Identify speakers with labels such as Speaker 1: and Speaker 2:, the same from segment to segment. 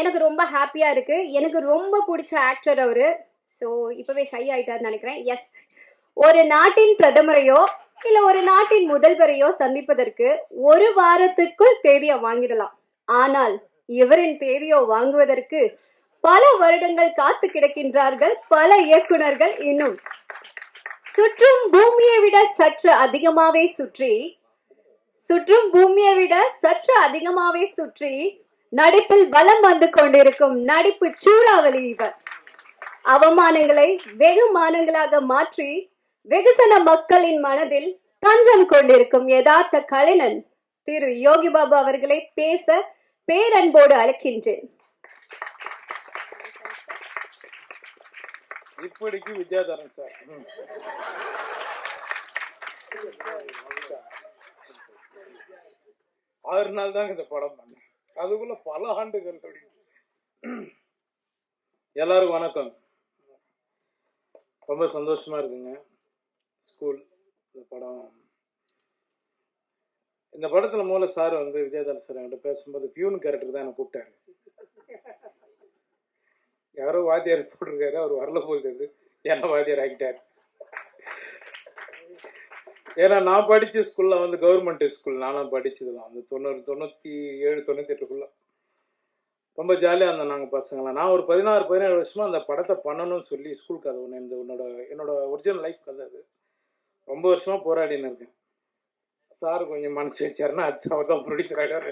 Speaker 1: எனக்கு ரொம்ப ஹாப்பியா இருக்கு. எனக்கு ரொம்ப பிடிச்ச ஆக்டர் அவரு. ஸோ இப்பவே ஷை ஆயிட்டாருன்னு நினைக்கிறேன். எஸ் ஒரு நாட்டின் பிரதமரையோ இல்ல ஒரு நாட்டின் முதல்வரையோ சந்திப்பதற்கு ஒரு வாரத்துக்குள் தேதியை வாங்கிடலாம். ஆனால் இவரின் தேதியோ வாங்குவதற்கு பல வருடங்கள் காத்து கிடக்கின்றார்கள் பல இயக்குனர்கள் இன்னும். சுற்றும் பூமியை விட சற்று அதிகமாவே சுற்றி சுற்றும் பூமியை விட சற்று அதிகமாவே சுற்றி நடிப்பில் வலம் வந்து கொண்டிருக்கும் நடிப்பு சூறாவளி இவர். அவமானங்களை வெகுமானங்களாக மாற்றி வெகுசன மக்களின் மனதில் தஞ்சம் கொண்டிருக்கும் யதார்த்த கலைஞன் திரு யோகி பாபு அவர்களை பேச பேரன்போடு அழைக்கின்றேன்.
Speaker 2: இப்படிக்கு வித்யாதரன் சார். ஆறு நாள் தாங்க இந்த படம் பண்ணேன். அதுக்குள்ள பல ஆண்டுகள் அப்படி எல்லாருக்கும் வணக்கம். ரொம்ப சந்தோஷமா இருக்குங்க. ஸ்கூல் இந்த படம். இந்த படத்துல மூல சார் வந்து விஜயதரன் சார் என்கிட்ட பேசும்போது பியூன் கேரக்டர் தான் என்ன கூப்பிட்டாரு. யாரோ வாத்தியார் போட்டிருக்காரு அவர் வரல போகுது என்ன வாத்தியார் ஆகிட்டார் ஏன்னா நான் படிச்ச ஸ்கூல்ல வந்து கவர்மெண்ட் ஸ்கூல் நானும் படிச்சதுலாம் அந்த தொண்ணூறு தொண்ணூத்தி ஏழு தொண்ணூத்தி எட்டுக்குள்ள ரொம்ப ஜாலியாக இருந்தோம் நாங்கள் பசங்களாம் நான் ஒரு பதினாறு பதினேழு வருஷமா அந்த படத்தை பண்ணணும்னு சொல்லி ஸ்கூல் கதை ஒன்று இந்த உன்னோட என்னோட ஒரிஜினல் லைஃப் கதை அது. ரொம்ப வருஷமா போராடின்னு இருக்கேன். சார் கொஞ்சம் மனசு வச்சாருன்னா அது அவர் தான் ப்ரொடியூசர் ஆகிட்டார்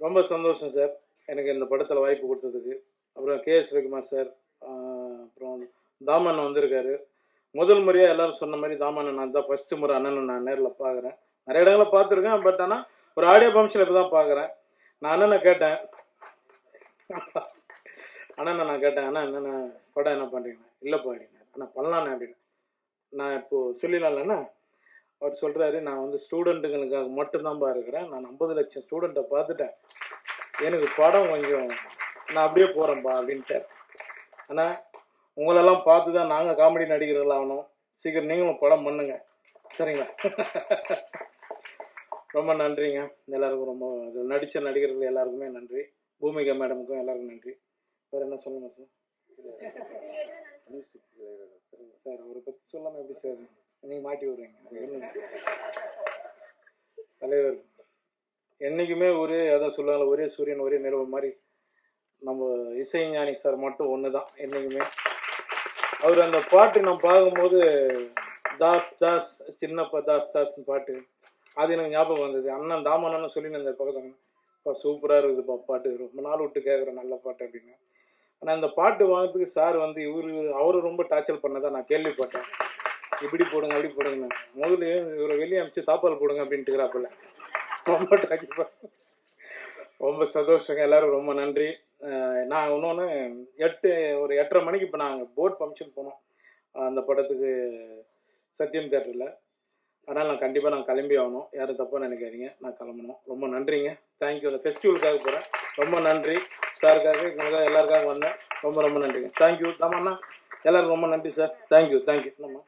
Speaker 2: ரொம்ப சந்தோஷம் சார் எனக்கு இந்த படத்தில் வாய்ப்பு கொடுத்ததுக்கு. அப்புறம் K S Ragumar sir Thaman வந்திருக்காரு. முதல் முறையாக எல்லாரும் சொன்ன மாதிரி தாமன் நான் தான் ஃபர்ஸ்ட் முறை அண்ணனை நான் நேரில் பார்க்குறேன் நிறைய இடங்களை பார்த்துருக்கேன் பட் ஆனால் ஒரு ஆடியோ ஃபங்க்ஷன் இப்போ தான் பார்க்குறேன் நான் அண்ணனை கேட்டேன். அண்ணனை நான் கேட்டேன் அண்ணா என்னென்ன படம் என்ன பண்ணுறீங்க இல்லைப்பா அப்படின்னாரு அண்ணா பண்ணலாண்ணே அப்படின்னு. நான் இப்போது சொல்லிடலாம்லண்ணா அவர் சொல்கிறாரு நான் வந்து ஸ்டூடெண்ட்டுங்களுக்காக மட்டும்தான்ப்பா இருக்கிறேன். நான் ஐம்பது லட்சம் ஸ்டூடெண்ட்டை பார்த்துட்டேன். எனக்கு படம் கொஞ்சம் நான் அப்படியே போகிறேன்ப்பா அப்படின்ட்டு ஆனால் உங்களெல்லாம் பார்த்து தான் நாங்கள் காமெடி நடிகர்கள் ஆகணும் சீக்கிரம் நீங்களும் படம் பண்ணுங்க. சரிங்களா? ரொம்ப நன்றிங்க. எல்லாருக்கும் ரொம்ப இதில் நடித்த நடிகர்கள் எல்லாருக்குமே நன்றி. பூமிகா மேடமுக்கும் எல்லாருக்கும் நன்றி. வேறு என்ன சொல்லுங்க சார் சார் அவரை பற்றி சொல்லாமல் எப்படி சார்? நீங்கள் மாட்டி விடுறீங்க. தலைவர் என்றைக்குமே ஒரே அதான் சொல்லுவாங்க ஒரே சூரியன் ஒரே நிலவு மாதிரி நம்ம இசைஞானி சார் மட்டும் ஒன்று தான் என்றைக்குமே அவர் அந்த பாட்டு நான் பார்க்கும்போது தாஸ் தாஸ் சின்னப்பா தாஸ் தாஸ்னு பாட்டு அது எனக்கு ஞாபகம் வந்தது. அண்ணன் தாமண்ணன்னு சொல்லி அந்த பக்கத்தில் இப்போ சூப்பராக இருக்குதுப்பா பாட்டு. ரொம்ப நாள் விட்டு கேட்குறேன் நல்ல பாட்டு அப்படின்னு. ஆனால் அந்த பாட்டு வாங்கிறதுக்கு சார் வந்து இவரு அவரும் ரொம்ப டார்ச்சர் பண்ணதான் நான் கேள்விப்பட்டேன். இப்படி போடுங்க அப்படி போடுங்க முதல்ல இவரை வெளியே அனுப்பிச்சு தாப்பால் போடுங்க அப்படின்ட்டுக்கிறாப்புல ரொம்ப டார்ச்சர் பண்ண ரொம்ப சந்தோஷங்க. எல்லாரும் ரொம்ப நன்றி. நான் இன்னொன்று எட்டு ஒரு எட்டரை மணிக்கு இப்போ நாங்கள் போட் ஃபங்க்ஷன் போனோம். அந்த படத்துக்கு சத்யம் தேட்டரில். அதனால் நான் கண்டிப்பாக நான் கிளம்பி ஆகணும். யாரும் தப்பாக நினைக்காதீங்க. நான் கிளம்பணும். ரொம்ப நன்றிங்க. தேங்க்யூ அந்த ஃபெஸ்டிவலுக்காக போகிறேன் ரொம்ப நன்றி. சாருக்காக எங்களுக்காக எல்லாருக்காக வந்தேன். ரொம்ப ரொம்ப நன்றிங்க. தேங்க்யூ தாமண்ணா எல்லாருக்கும் ரொம்ப நன்றி சார் தேங்க்யூ தேங்க்யூ நம்ம